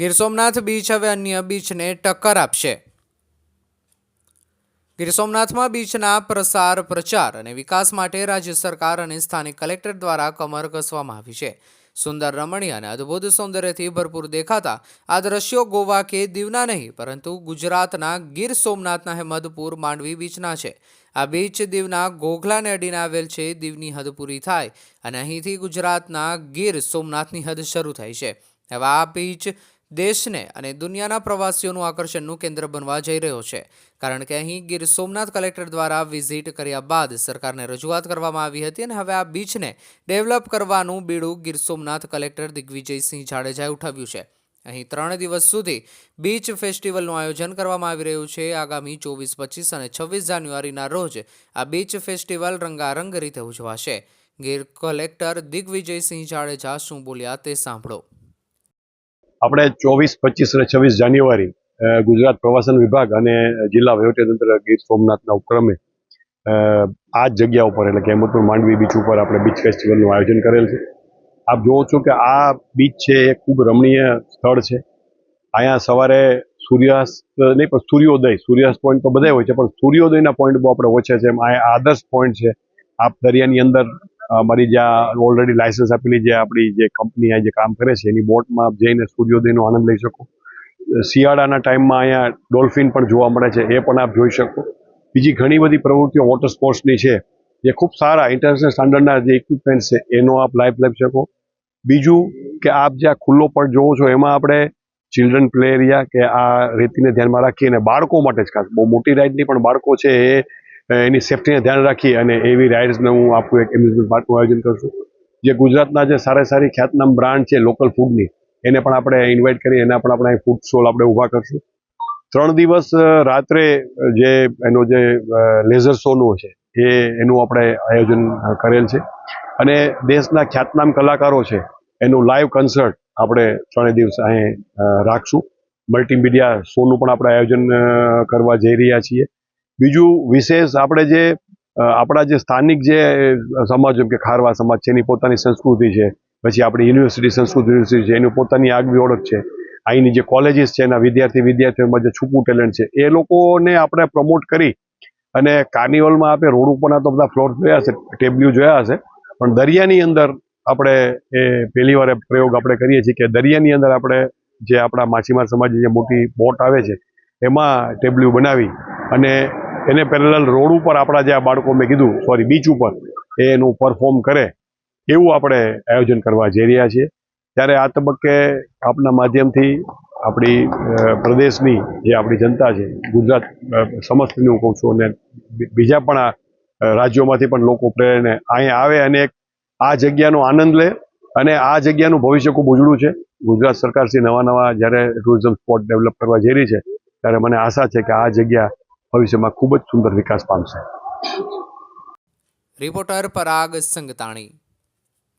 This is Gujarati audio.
ગીર સોમનાથ બીચ હવે અન્ય બીચને ટક્કર આપશે. ગીર સોમનાથમાં બીચના પ્રસાર પ્રચાર અને વિકાસ માટે રાજ્ય સરકાર અને સ્થાનિક કલેક્ટર દ્વારા કમર કસવામાં આવી છે. સુંદર રમણીય અને અદ્ભુત સૌંદર્યથી ભરપૂર દેખાતા આ દ્રશ્યો ગોવા કે દીવના નહીં, પરંતુ ગુજરાતના ગીર સોમનાથના હેમદપુર માંડવી બીચના છે. આ બીચ દીવના ગોઘલા અડીને આવેલ છે, દીવની હદ પૂરી થાય અને અહીંથી ગુજરાતના ગીર સોમનાથની હદ શરૂ થાય છે. હવે આ બીચ દેશને અને દુનિયાના પ્રવાસીઓનું આકર્ષણનું કેન્દ્ર બનવા જઈ રહ્યો છે. કારણ કે અહીં ગીર સોમનાથ કલેક્ટર દ્વારા વિઝિટ કર્યા બાદ સરકારને રજૂઆત કરવામાં આવી હતી અને હવે આ બીચને ડેવલપ કરવાનું બીડું ગીર સોમનાથ કલેક્ટર દિગ્વિજયસિંહ જાડેજાએ ઉઠાવ્યું છે. અહીં ત્રણ દિવસ સુધી બીચ ફેસ્ટિવલનું આયોજન કરવામાં આવી રહ્યું છે. આગામી ચોવીસ, પચીસ અને છવ્વીસ જાન્યુઆરીના રોજ આ બીચ ફેસ્ટિવલ રંગારંગ રીતે ઉજવાશે. ગીર કલેક્ટર દિગ્વિજયસિંહ જાડેજા શું બોલ્યા તે સાંભળો. આપણે ચોવીસ, પચીસ અને છવ્વીસ જાન્યુઆરી ગુજરાત પ્રવાસન વિભાગ અને જિલ્લા વહીવટીતંત્ર ગીર સોમનાથના ઉપક્રમે આ જ જગ્યા ઉપર એટલે કે હેમતપુર માંડવી બીચ ઉપર આપણે બીચ ફેસ્ટિવલનું આયોજન કરેલ છે. આપ જુઓ છો કે આ બીચ છે એ ખૂબ રમણીય સ્થળ છે. અહીંયા સવારે સૂર્યાસ્ત, નહીં, પણ સૂર્યોદય, સૂર્યાસ્ત પોઈન્ટ તો બધા હોય છે, પણ સૂર્યોદયના પોઈન્ટ બહુ આપણે ઓછા છે એમ આ આદર્શ પોઈન્ટ છે. આપ દરિયાની અંદર અમારી જ્યાં ઓલરેડી લાયસન્સ આપેલી જે આપણી જે કંપની આ જે કામ કરે છે, એની બોટમાં જઈને સૂર્યોદયનો આનંદ લઈ શકો. શિયાળાના ટાઈમમાં અહીંયા ડોલ્ફિન પણ જોવા મળે છે, એ પણ આપ જોઈ શકો. બીજી ઘણી બધી પ્રવૃત્તિઓ વોટર સ્પોર્ટ્સની છે, જે ખૂબ સારા ઇન્ટરનેશનલ સ્ટાન્ડર્ડના જે ઇક્વિપમેન્ટ છે, એનો આપ લાઈફ લઈ શકો. બીજું કે આપ જે આ ખુલ્લો પણ જોવો છો, એમાં આપણે ચિલ્ડ્રન પ્લે એરિયા કે આ રેતીને ધ્યાનમાં રાખી અને બાળકો માટે જ ખાસ, બહુ મોટી રાઇડની પણ બાળકો છે એ એની સેફટીને ધ્યાન રાખી અને એવી રાઇડ્સને હું આપું એક એમ્યુઝમેન્ટ પાર્કનું આયોજન કરશું જે ગુજરાતના જે સારા સારી ખ્યાતનામ બ્રાન્ડ છે લોકલ ફૂડની એને પણ આપણે ઇન્વાઇટ કરી, એના પણ આપણે ફૂડ સ્ટોલ આપણે ઊભા કરશું. ત્રણ દિવસ રાત્રે જે એનો જે લેઝર શોનું છે, એ, એનું આપણે આયોજન કરેલ છે. અને દેશના ખ્યાતનામ કલાકારો છે, એનું લાઈવ કન્સર્ટ આપણે ત્રણેય દિવસ અહીં રાખશું. મલ્ટીમીડિયા શોનું પણ આપણે આયોજન કરવા જઈ રહ્યા છીએ. બીજું વિશેષ આપણે જે આપણા જે સ્થાનિક જે સમાજ કે ખારવા સમાજ છે, એની પોતાની સંસ્કૃતિ છે. પછી આપણી યુનિવર્સિટી સંસ્કૃત યુનિવર્સિટી છે, એની પોતાની આગવી ઓળખ છે. અહીંની જે કોલેજીસ છે, એના વિદ્યાર્થી વિદ્યાર્થીઓમાં જે છૂપું ટેલેન્ટ છે, એ લોકોને આપણે પ્રમોટ કરી અને કાર્નિવલમાં આપણે રોડ ઉપરના તો બધા ફ્લોર જોયા હશે, ટેબલ્યુ જોયા હશે. પણ દરિયાની અંદર આપણે એ પહેલી વાર પ્રયોગ આપણે કરીએ છીએ કે દરિયાની અંદર આપણે જે આપણા માછીમાર સમાજની જે મોટી બોટ આવે છે, એમાં ટેબલ્યુ બનાવી અને એને પેરેલલ રોડ ઉપર આપણા જે આ બાળકો મેં કીધું સોરી બીચ ઉપર, એનું પરફોર્મ કરે, એવું આપણે આયોજન કરવા જઈ રહ્યા છીએ. ત્યારે આ તબક્કે આપના માધ્યમથી આપણી પ્રદેશની જે આપણી જનતા છે, ગુજરાત સમસ્તની હું કહું છું અને બીજા પણ રાજ્યોમાંથી પણ લોકો પ્રેરણે અહીંયા આવે અને એક આ જગ્યાનો આનંદ લે અને આ જગ્યાનું ભવિષ્ય ખૂબ ઉજળું છે. ગુજરાત સરકારશ્રી નવા નવા જ્યારે ટુરિઝમ સ્પોટ ડેવલપ કરવા જઈ રહી છે, ત્યારે મને આશા છે કે આ જગ્યા ભવિષ્યમાં ખૂબ જ સુંદર વિકાસ પામશે. રિપોર્ટર પરાગ સંગતાણી.